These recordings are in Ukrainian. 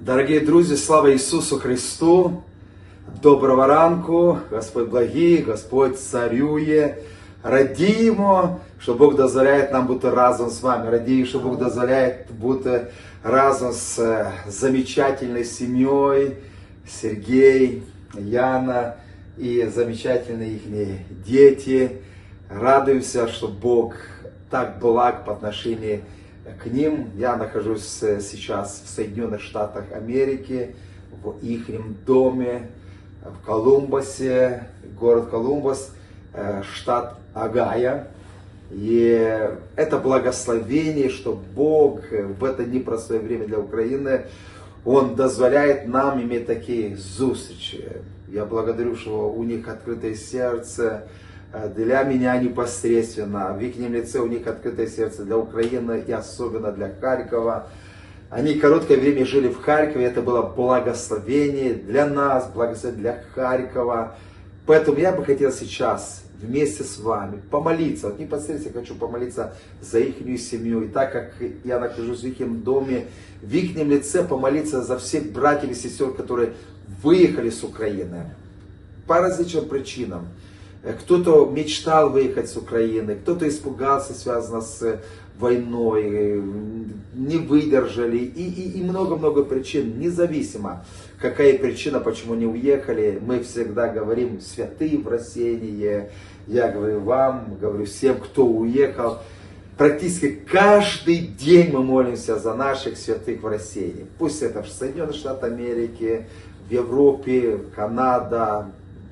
Дорогі друзі, слава Ісусу Христу! Доброго ранку, Господь благий, Господь царює. Радіємо, що Бог дозволяє нам бути разом з вами. Радію, що Бог дозволяє бути разом з е, замечательной сім'єю Сергій, Яна і замечательные їхні діти. Радуемся, что Бог так благ по отношению к ним. Я нахожусь э, сейчас в Соединенных Штатах Америки, в их доме, в Колумбасе, город Колумбас, э, штат Агая. И это благословение, что Бог в это непростое время для Украины, Он дозволяет нам иметь такие зустрічі. Я благодарю, что у них открытое сердце, э, для меня непосредственно, в их лице у них открытое сердце для Украины и особенно для Харькова. Они короткое время жили в Харькове, это было благословение для нас, благословение для Харькова. Поэтому я бы хотел сейчас вместе с вами помолиться. Вот непосредственно хочу помолиться за их семью. И так как я нахожусь в их доме, в их лице помолиться за всех братьев и сестер, которые выехали с Украины по различным причинам. Э, Кто-то мечтал выехать с Украины, кто-то испугался, связано с э, войной, э, не выдержали и и- и много-много причин, независимо, какая причина, почему не уехали. Мы всегда говорим святые в рассеянии. Я говорю вам, говорю всем, кто уехал. Практически каждый день мы молимся за наших святых в рассеянии. Пусть это в Соединенных Штатах Америки, в Европе, Канада,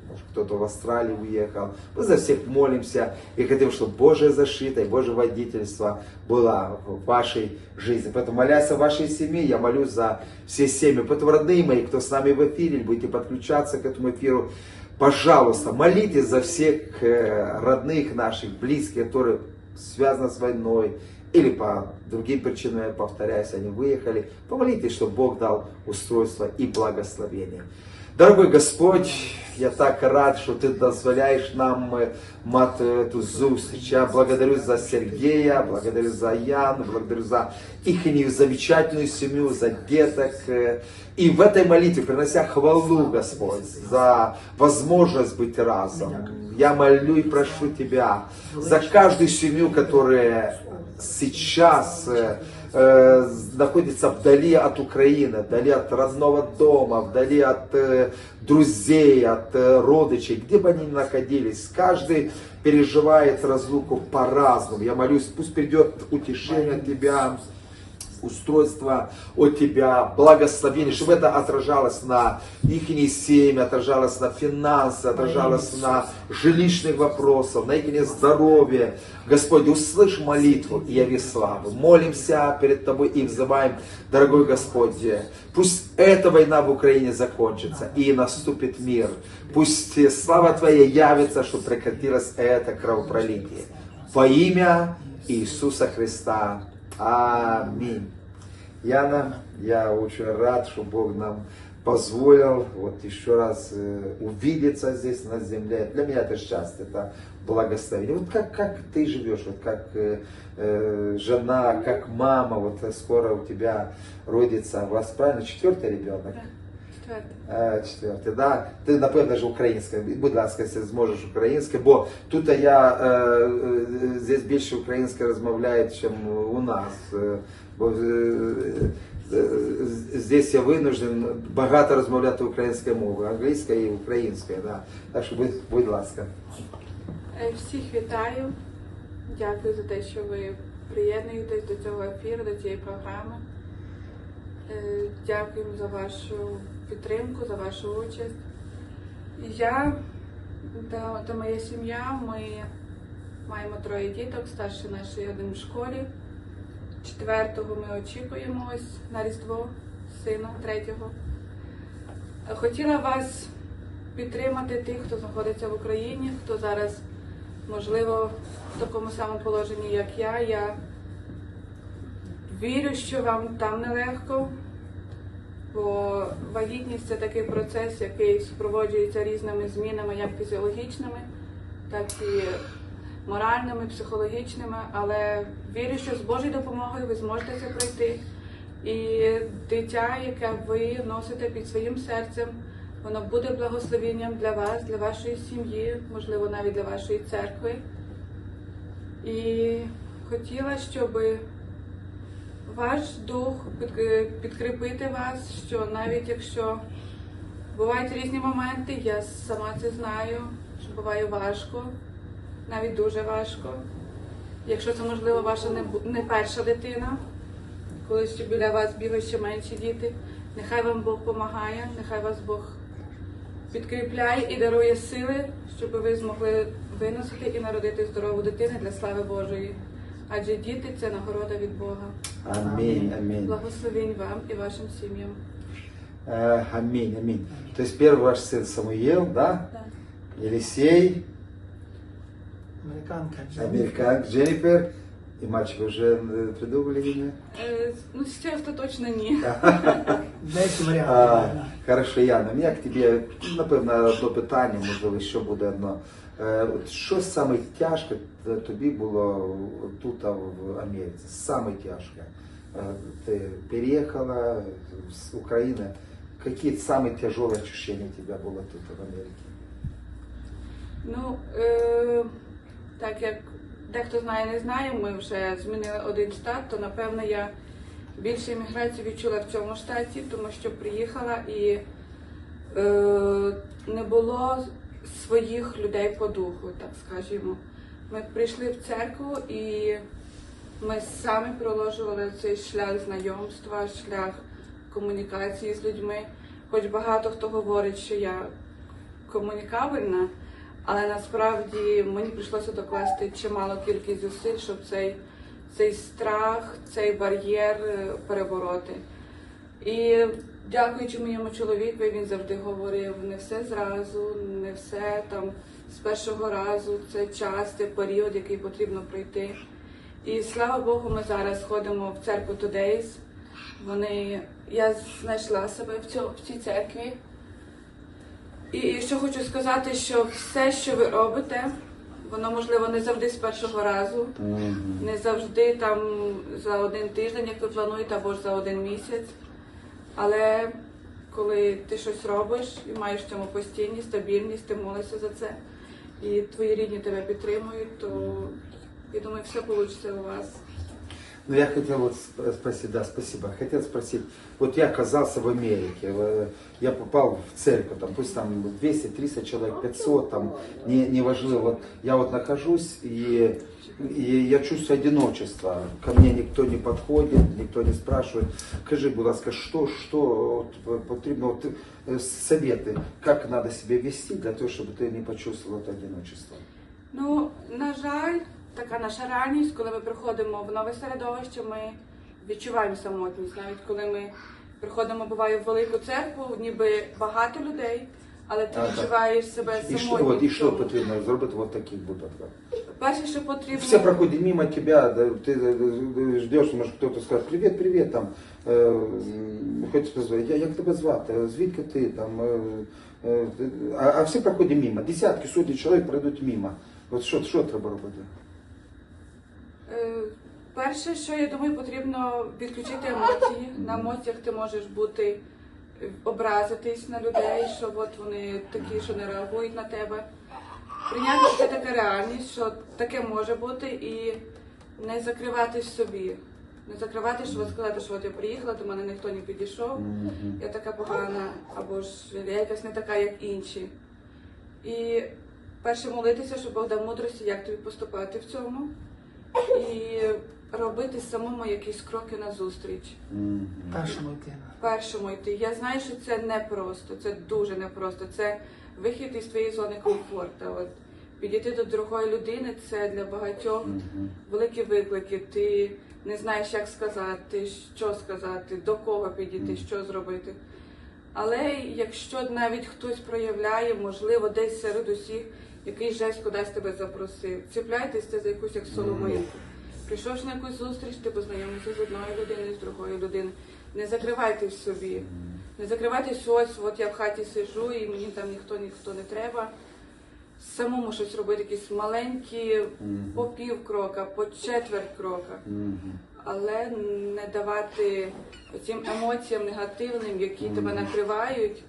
может, кто-то в Австралию уехал. Мы за всех молимся и хотим, чтобы Божье защита и Божье водительство было в вашей жизни. Поэтому молясь о вашей семье, я молюсь за все семьи. Поэтому, родные мои, кто с нами в эфире, будете подключаться к этому эфиру, пожалуйста, молитесь за всех э, родных наших, близких, которые связаны с войной, или по другим причинам, я повторяюсь, они выехали. Помолитесь, чтобы Бог дал устройство и благословение. Дорогой Господь, я так рад, що ти дозволяєш нам е, мати эту зустріч. Я благодарю за Сергея, благодарю за Яну, благодарю за их замечательную семью, за деток. э, И в этой молитве, принося хвалу, Господь, за возможность быть разом, я молю и прошу Тебя за каждую семью, которая сейчас э, э, находится вдали от Украины, вдали от родного дома, вдали от э, друзей, от э, родичей, где бы они ни находились. Каждый переживает разлуку по-разному. Я молюсь, пусть придет утешение от Тебя, устройство от Тебя, благословение, чтобы это отражалось на их семьи, отражалось на финансы, отражалось на жилищных вопросах, на их здоровье. Господь, услышь молитву и яви славу. Молимся перед Тобой и взываем, дорогой Господь, пусть эта война в Украине закончится и наступит мир. Пусть слава Твоя явится, чтобы прекратилось это кровопролитие. Во имя Иисуса Христа. Аминь. Яна, я очень рад, что Бог нам позволил вот еще раз э, увидеться здесь на земле. Для меня это счастье, это благословение. Вот как, как ты живешь, вот как э, э, жена, как мама, вот скоро у тебя родится, у вас правильно четвертый ребенок? Четверте. Четверте, да. Ти напевно ж українська. Будь ласка, якщо зможеш українське, бо тут я е, е, здесь більше українське розмовляють, ніж у нас. Е, Бо здесь я винужден багато розмовляти українською мовою, англійською і українською. Да. Так що будь, будь ласка. Всіх вітаю. Дякую за те, що ви приєднуєтесь до цього ефіру, до цієї програми. Дякуємо за вашу підтримку, за вашу участь. Я та, та моя сім'я, ми маємо троє діток, старший наш один в школі. Четвертого ми очікуємо ось на Різдво, сина третього. Хотіла вас підтримати тих, хто знаходиться в Україні, хто зараз, можливо, в такому самому положенні, як я. Я вірю, що вам там нелегко, бо вагітність це такий процес, який супроводжується різними змінами, як фізіологічними, так і моральними, психологічними. Але вірю, що з Божою допомогою ви зможете це пройти. І дитя, яке ви носите під своїм серцем, воно буде благословенням для вас, для вашої сім'ї, можливо, навіть для вашої церкви. І хотіла, щоб ваш дух підкріпити вас, що навіть якщо бувають різні моменти, я сама це знаю, що буває важко, навіть дуже важко. Якщо це можливо ваша не, перша дитина, коли ще біля вас бігають ще менші діти, нехай вам Бог допомагає, нехай вас Бог підкріпляє і дарує сили, щоб ви змогли виносити і народити здорову дитину для слави Божої. Адже діти це нагорода від Бога. Аминь, аминь. Благословень вам і вашим сім'ям. Э, Аминь, аминь. То есть первый ваш сын Самуил, да? Елисей, Американка Дженніфер. американец Дженнифер. И мальчик уже э, придумали имя? Е, Ну, ще остаточно ні. Деякі варіанти. А, да. хорошо, Яна, у мене к тебе, напевно, одне питання, можливо, ще буде одно. Е, от Що саме тяжке т- тобі було тут а, в Америці? Саме тяжке. Е, Ти переїхала з України. Які самые тяжелые ощущения у тебя было тут в Америке? Ну, е, так як дехто знає, не знає, ми вже змінили один штат, то напевно я більше імміграцію відчула в цьому штаті, тому що приїхала і е, не було своїх людей по духу, так скажімо. Ми прийшли в церкву і ми самі проложували цей шлях знайомства, шлях комунікації з людьми. Хоч багато хто говорить, що я комунікабельна, але насправді мені прийшлося докласти чимало кількість зусиль, щоб цей, цей страх, цей бар'єр е, перебороти. І дякуючи моєму чоловікові, він завжди говорив не все зразу, не все там з першого разу. Це час, це період, який потрібно пройти. І слава Богу, ми зараз ходимо в церкву Today's. Вони я знайшла себе в цій церкві. І що хочу сказати, що все, що ви робите, воно можливо не завжди з першого разу, не завжди там за один тиждень, як ви плануєте, або ж за один місяць. Але коли ти щось робиш і маєш в цьому постійність, стабільність, ти молишся за це, і твої рідні тебе підтримують, то я думаю, все вийде у вас. Ну, я хотел вот сп- спросить, да, спасибо. Хотел спросить, вот я оказался в Америке, э, я попал в церковь, там, пусть там 200, 300 человек, 500, там, не, не важливо, вот я вот нахожусь и, и я чувствую одиночество, ко мне никто не подходит, никто не спрашивает, скажи, будь ласка, что, что вот, потребно, вот, э, советы, как надо себя вести для того, чтобы ты не почувствовал это одиночество? Ну, на жаль, така наша реальність, коли ми приходимо в нове середовище, ми відчуваємо самотність. Навіть коли ми приходимо, буває в велику церкву, ніби багато людей, але ти Ага. відчуваєш себе І що, самотнім. от, і що в цьому. потрібно зробити в от таких випадках? Перше, що потрібно, Все проходят мимо тебя, да, ты э, ждешь, может кто-то скажет, привет, привет, там, э, м, хочешь позвонить, я, як тебе звати, звідки ти, там, е, е, а, а всі проходять мимо, десятки, сотні чоловік пройдуть мимо. От що, що треба робити? Е, Перше, що я думаю, потрібно відключити емоції. На емоціях ти можеш бути е, образитись на людей, що от вони такі, що не реагують на тебе. Прийняти, що це така реальність, що таке може бути, і не закриватись собі. Не закривати, що от сказати, що от я приїхала, до мене ніхто не підійшов, я така погана, або ж я якась не така, як інші. І перше молитися, щоб Бог дав мудрості, як тобі поступати в цьому, і робити самому якісь кроки назустріч. Першому йти. Першому йти. Я знаю, що це непросто, це дуже непросто. Це вихід із твоєї зони комфорту. От підійти до другої людини це для багатьох великі виклики. Ти не знаєш, як сказати, що сказати, до кого підійти, що зробити. Але якщо навіть хтось проявляє, можливо, десь серед усіх якийсь жест кудись тебе запросив, ціпляйтесь за якусь як соломинку. Прийшовши на якусь зустріч, ти познайомився з одною людиною, з другою людиною. Не закривайтесь в собі. Не закривайтесь ось, от я в хаті сижу і мені там ніхто ніхто не треба. Самому щось робити, якісь маленькі по пів крока, по четверть крока. але не давати цим емоціям негативним, які тебе накривають,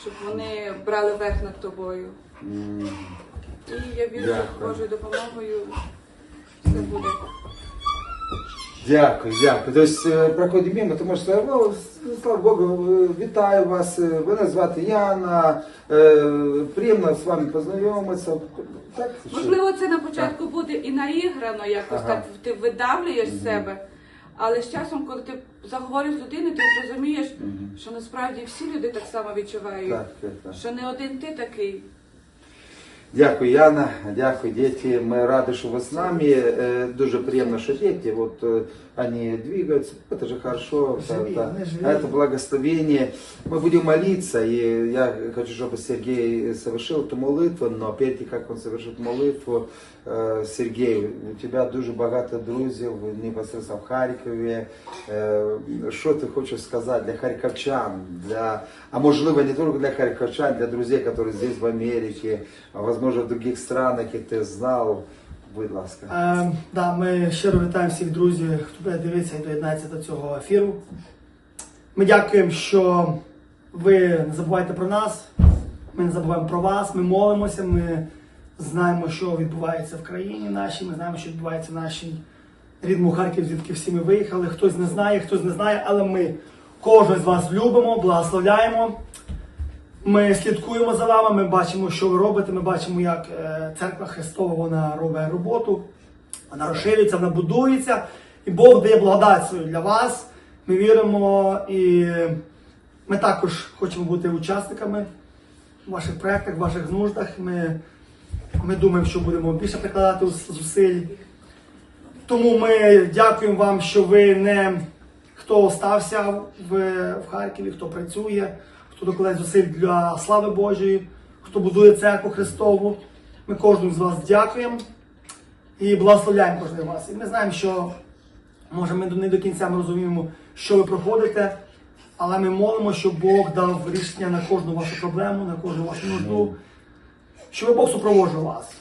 щоб вони брали верх над тобою. І я вірю, що Дякую. Божою допомогою все буде. Дякую, дякую. Тобто е, проходимо мимо, тому що ну, слава Богу, е, вітаю вас. е, Мене звати Яна. е, Приємно з вами познайомитися. Так? що? Можливо, це на початку буде і наіграно, якось Ага. так ти видавлюєш себе. Але з часом, коли ти заговориш з людиною, ти зрозумієш, що насправді всі люди так само відчувають, Так, так, так. що не один ти такий. Дякую, Яна. Дякую, діти. Ми раді, що ви з нами. Е, Дуже приємно, що діти, от, е, вони двигаются. Это же хорошо. Живі, да, вони живі. Это благословение. Мы будем молиться, и я хочу, чтобы Сергей совершил эту молитву, но перед тем, как он совершит молитву, е, Сергей, у тебя дуже багато друзів непосредственно в Харкові. Е, Що ти хочеш сказати для харківчан, для, а можливо не тільки для харківчан, для друзей, які здесь в Америці, а возможно в других странах, які ти знав. Будь ласка. Е, да, ми щиро вітаємо всіх друзів, хто буде дивитися і доєднається до цього ефіру. Ми дякуємо, що ви не забуваєте про нас. Ми не забуваємо про вас. Ми молимося. Ми знаємо, що відбувається в країні нашій. Ми знаємо, що відбувається в нашій рідному Харків, звідки всі ми виїхали. Хтось не знає, хтось не знає, але ми кожен з вас любимо, благословляємо. Ми слідкуємо за вами, ми бачимо, що ви робите. Ми бачимо, як е, церква Христова вона робить роботу, вона розширюється, вона будується, і Бог дає благодать свою для вас. Ми віримо і ми також хочемо бути учасниками в ваших проєктах, в ваших нуждах. Ми, ми думаємо, що будемо більше прикладати зусиль. Тому ми дякуємо вам, що ви не хто остався в, в Харкові, хто працює, хто докладає зусиль для слави Божої, хто будує церкву Христову. Ми кожному з вас дякуємо і благословляємо кожного з вас. І ми знаємо, що може ми не до кінця ми розуміємо, що ви проходите, але ми молимо, щоб Бог дав рішення на кожну вашу проблему, на кожну вашу нужду, щоб Бог супроводжував вас.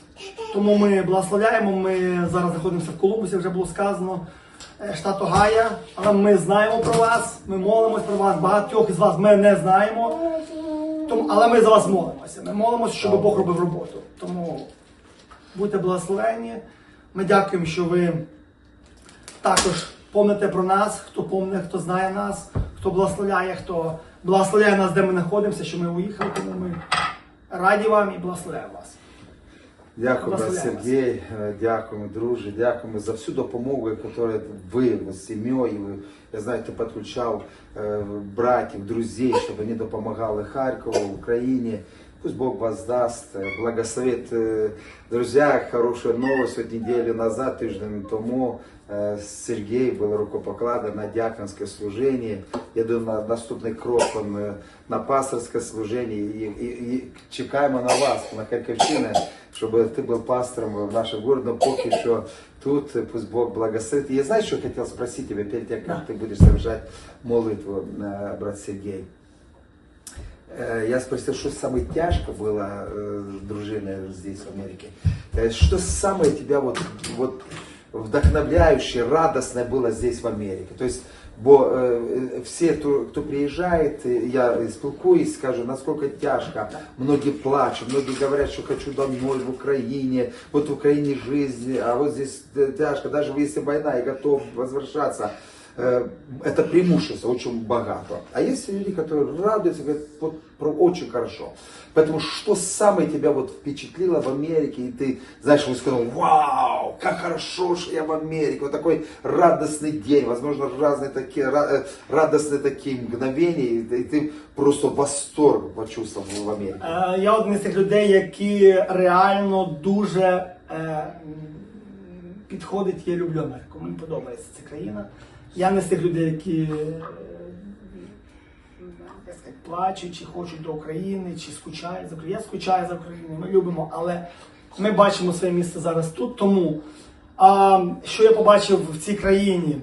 Тому ми благословляємо. Ми зараз знаходимося в Колумбусі, вже було сказано, е, штат Огайо. Але ми знаємо про вас, ми молимось про вас. Багатьох із вас ми не знаємо. Тому, але ми за вас молимося. Ми молимося, щоб Бог робив роботу. Тому будьте благословені. Ми дякуємо, що ви також помните про нас, хто помне, хто знає нас, хто благословляє, хто благословляє нас, де ми знаходимося, що ми уїхали, тому ми раді вам і благословляємо вас. Дякую. Сергій, е, дякуємо, друже, дякуємо за всю допомогу, яку ви з сім'єю, я знаю, ти підключав е, братів, друзів, щоб вони допомагали Харкову, Україні. Пусть Бог вас даст, е, благословит. Друзья, хорошая новость. Вот неделю назад, тиждень тому, Сергій був рукопокладен на дяконське служіння. Я думаю, на наступний крок он, е, на пасторське служіння. І, і, і чекаємо на вас, на Харківщину, щоб ти був пастором в нашем городе. Но поки що тут, е, пусть Бог благословит. И я знаешь, что хотел спросить тебя перед тем, как ты будешь совершать молитву, э, брат Сергей? Э, Я спросил, что самое тяжко было, э, дружина здесь, в Америке. Э, Что самое тебя вот, вот вдохновляющее, радостное было здесь, в Америке? То есть, бо э, все, кто, кто приезжает, э, я спілкуюсь, скажу, насколько тяжко. Многие плачут, многие говорят, что хочу домой в Украине, вот в Украине жизнь, а вот здесь э, тяжко, даже если война, я готов возвращаться. Э, это преимущество очень богато. А есть люди, которые радуются, говорят, вот про- очень хорошо. Поэтому что самое тебя вот впечатлило в Америке, и ты, знаешь, вот сказал, вау, как хорошо, что я в Америке, вот такой радостный день, возможно, разные такие, ра- э, радостные такие мгновения, и ты- и ты просто восторг почувствовал в Америке. Е, Я один із тих людей, які реально дуже е, м, підходить. Я люблю Америку. Мені подобається ця країна. Я не з тих людей, які е, плачуть, чи хочуть до України, чи скучають за Україною. Я скучаю за Україною, ми любимо, але ми бачимо своє місце зараз тут. Тому а, що я побачив в цій країні?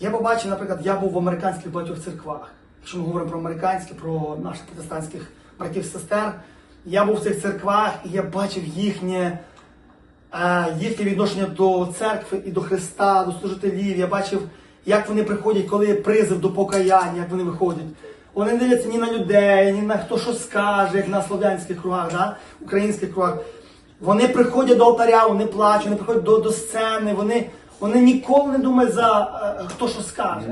Я побачив, наприклад, я був в американських багатьох церквах. Якщо ми говоримо про американські, про наших протестантських братів сестер, я був в цих церквах і я бачив їхнє їхнє відношення до церкви і до Христа, до служителів. Я бачив, як вони приходять, коли є призив до покаяння, як вони виходять. Вони не дивляться ні на людей, ні на хто що скаже, як на слов'янських кругах, да? українських кругах. Вони приходять до алтаря, вони плачуть, вони приходять до, до сцени, вони, вони ніколи не думають за е, хто що скаже.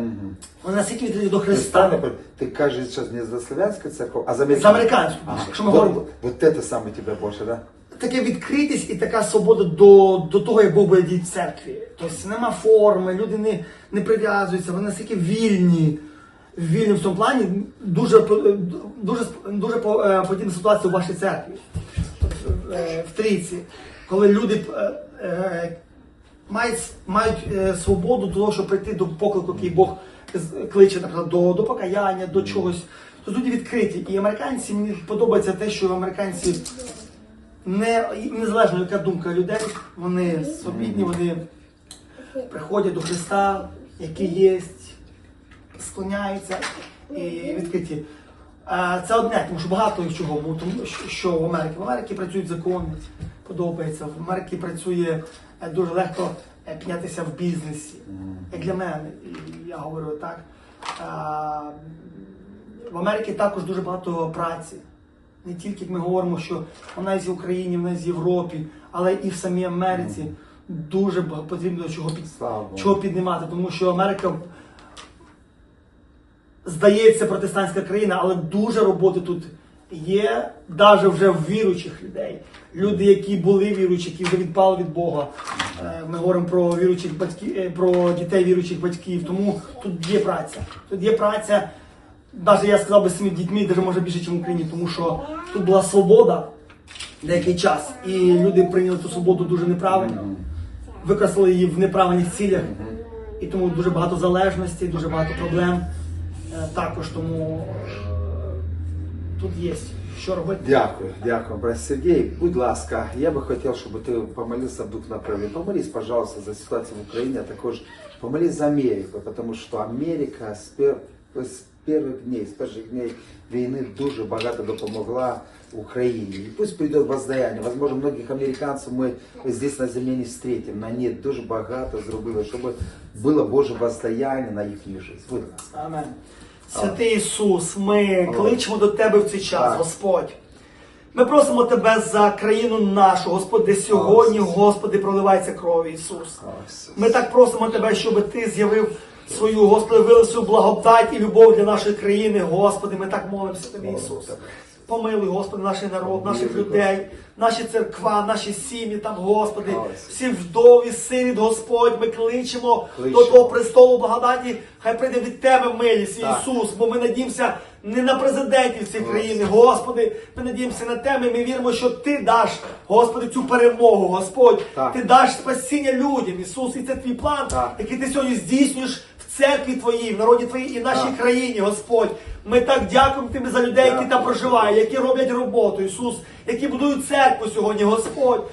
Вони настільки віддають до Ты, Христа. стань, ты кажешь сейчас не за славянскую церковь, а за За американську. Ага. Якщо ми Вот, говоримо вот это самое тебя больше, да? Така відкритість і така свобода до, до того, як буде діяти в церкві. Тобто нема форми, люди не, не прив'язуються, вони настільки вільні. Вільні в цьому плані дуже по- дуже дуже е, подібна ситуація у вашій церкві Е, в трійці, коли люди е, е, мають, мають е, свободу до того, щоб прийти до поклику, який Бог кличе, наприклад, до, до покаяння, до чогось. Тобто люди відкриті. І американці мені подобається те, що американці не незалежно яка думка людей, вони свобідні, вони приходять до Христа, який є, склоняються і відкриті. Це одне, тому що багато їх чого, тому що- в Америці. В Америці працюють закони, подобається. В Америці працює е, дуже легко е, піднятися в бізнесі. Як для мене, і я говорю так. В Америці також дуже багато праці. Не тільки ми говоримо, що вона є в Україні, вона є в Європі, але і в самій Америці дуже потрібно чого, під, чого піднімати, тому що Америка здається протестантська країна, але дуже роботи тут є, навіть вже в віруючих людей. Люди, які були віруючі, які вже відпали від Бога. Е, Ми говоримо про віруючих батьків, е, про дітей віруючих батьків. Тому тут є праця. Тут є праця. Навіть я сказав би цими дітьми, навіть може більше, ніж в Україні, тому що тут була свобода деякий час, і люди прийняли цю свободу дуже неправильно, використали її в неправильних цілях, і тому дуже багато залежностей, дуже багато проблем. Е, Також тому е, тут є що робити. Дякую, дякую, брат Сергій. Будь ласка, я би хотів, щоб ти помолився в дух направлення. Помолись, пожалуйста, за ситуацію в Україні, а також помолись за Америку, тому що Америка з, перших днів, з перших днів війни дуже багато допомогла Україні. І пусть прийде воздаяння. Возможно, многих американців ми здесь на землі не встретим, но ні, дуже багато зробили, щоб було Боже воздаяння на. Будь ласка. Амен. Святий Ісус, ми кличемо до Тебе в цей час. Господь. Ми просимо Тебе за країну нашу, Господь, де сьогодні, Господи, проливається кров Ісус. Ми так просимо Тебе, щоб Ти з'явив свою, Господи, вилив свою благодать і любов для нашої країни, Господи. Ми так молимося Тобі, Ісус. Помилуй, Господи, наш народ, наших людей, наші церква, наші сім'ї там, Господи, всі вдові, сиріт, Господь, ми кличемо до. Твого престолу благодаті, хай прийде від Тебе милість. Ісус, бо ми надіємося не на президентів цієї країни, Господи, ми надіємося на Тебе, ми віримо, що Ти даш, Господи, цю перемогу, Господь. Ти даш спасіння людям, Ісус, і це твій план, який ти сьогодні здійснюєш церкві Твоїй, в народі Твоїй і в нашій країні, Господь. Ми так дякуємо Тобі за людей, які там проживають, які роблять роботу, Ісус, які будують церкву сьогодні, Господь.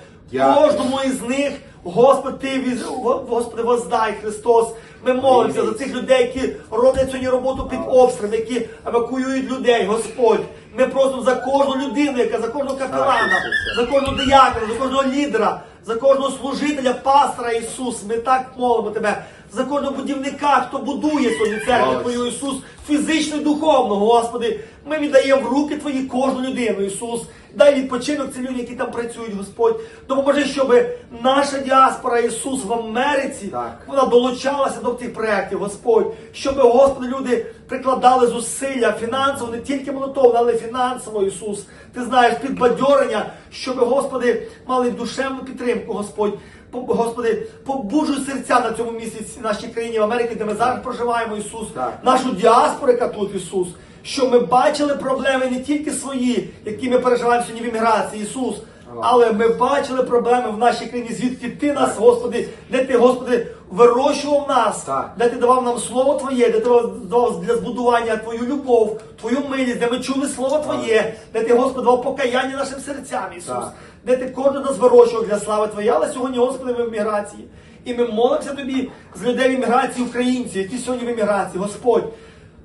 Кожному із них, Господь, Ти віз- Го- Господи, воздай Христос. Ми молимося за цих людей, які роблять сьогодні роботу під обстрілом, які евакуюють людей, Господь. Ми просимо за кожну людину, яка за кожного капелана, за кожного диякона, за кожного лідера, за кожного служителя, пастора Ісус. Ми так молимо Тебе. За кожного будівника, хто будує сьогодні церкву Твою, Ісус, фізично і духовно, Господи. Ми віддаємо в руки Твої кожну людину, Ісус. Дай відпочинок цим людям, які там працюють, Господь. Допоможи, щоб наша діаспора Ісус в Америці Так. вона долучалася до цих проєктів, Господь. Щоб, Господи, люди прикладали зусилля фінансово, не тільки монотонно, але й фінансово, Ісус. Ти знаєш, підбадьорення, щоб, Господи, мали душевну підтримку, Господь. По- Господи, побужуй серця на цьому місяці, нашій країні в Америці, де ми зараз проживаємо, Ісус, Так. нашу діаспору, яка тут, Ісус, що ми бачили проблеми не тільки свої, які ми переживаємо сьогодні в імміграції, Ісус, але ми бачили проблеми в нашій країні, звідки Ти нас, Господи, де Ти, Господи, вирощував нас, Так. де Ти давав нам Слово Твоє, де Ти давав для збудування Твою любов, Твою милість, де ми чули Слово Твоє, де Ти, Господи, давав покаяння нашим серцям, Ісус, Так. де Ти кожен нас вирощував для слави Твоєї, але сьогодні, Господи, ми в міграції. І ми молимося Тобі з людей в імміграції, українців, які сьогодні в імміграції, Господь.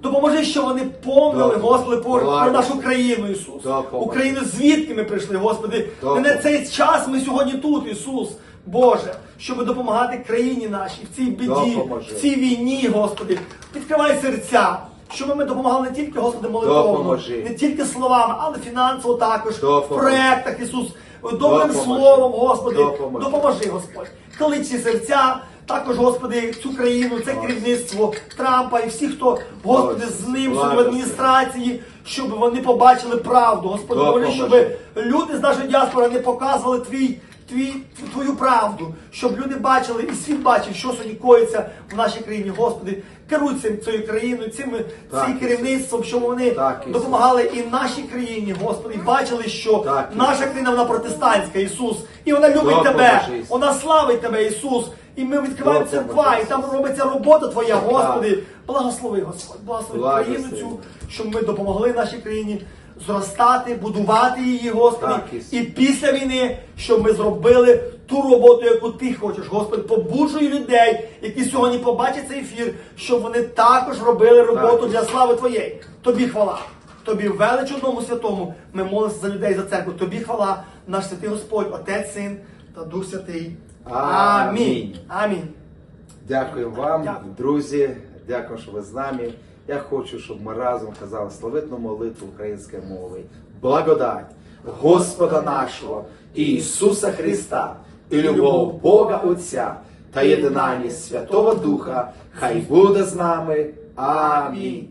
Допоможи, що вони помнили. Господи, про, про нашу країну, Ісус. Україну, звідки ми прийшли, Господи. Не на цей час ми сьогодні тут, Ісус. Боже, щоб допомагати країні нашій в цій біді, в цій війні, Господи. Відкривай серця. Щоб ми допомагали не тільки, Господи, молитовно, не тільки словами, але фінансово також, в Допоможи. проектах, Ісус, добрим Допоможи. словом, Господи, Допоможи. допоможи, Господь. Клич серця, також, Господи, цю країну, це керівництво Трампа і всі, хто, Господи, з ним в адміністрації, щоб вони побачили правду, Господи, вони, щоб люди з нашої діаспори не показували твій. Твій, твою правду, щоб люди бачили і світ бачив, що сьогодні коїться в нашій країні. Господи, керуй цим цією країною, цим Так, цим керівництвом, щоб вони Так, допомагали і нашій країні, Господи, і бачили, що Так, наша країна вона протестантська, Ісус, і вона любить Допоможи, тебе, вона славить тебе, Ісус. І ми відкриваємо церква, і там робиться робота Твоя, Господи. Благослови, Господь, благослови країну цю, щоб ми допомогли нашій країні зростати, будувати її, Господи, і після війни, щоб ми зробили ту роботу, яку ти хочеш, Господи, побуджуй людей, які сьогодні побачать цей ефір, щоб вони також робили роботу для слави Твоєї. Тобі хвала. Тобі велич одному святому. Ми молимося за людей за церкву. Тобі хвала, наш святий Господь, Отець, Син та Дух Святий. Амінь. Амінь. Дякую вам, Дякую. друзі. Дякую, що ви з нами. Я хочу, щоб ми разом казали славетну молитву українською мовою. Благодать Господа нашого Ісуса Христа і любов Бога Отця та єдинання Святого Духа, хай буде з нами. Амінь.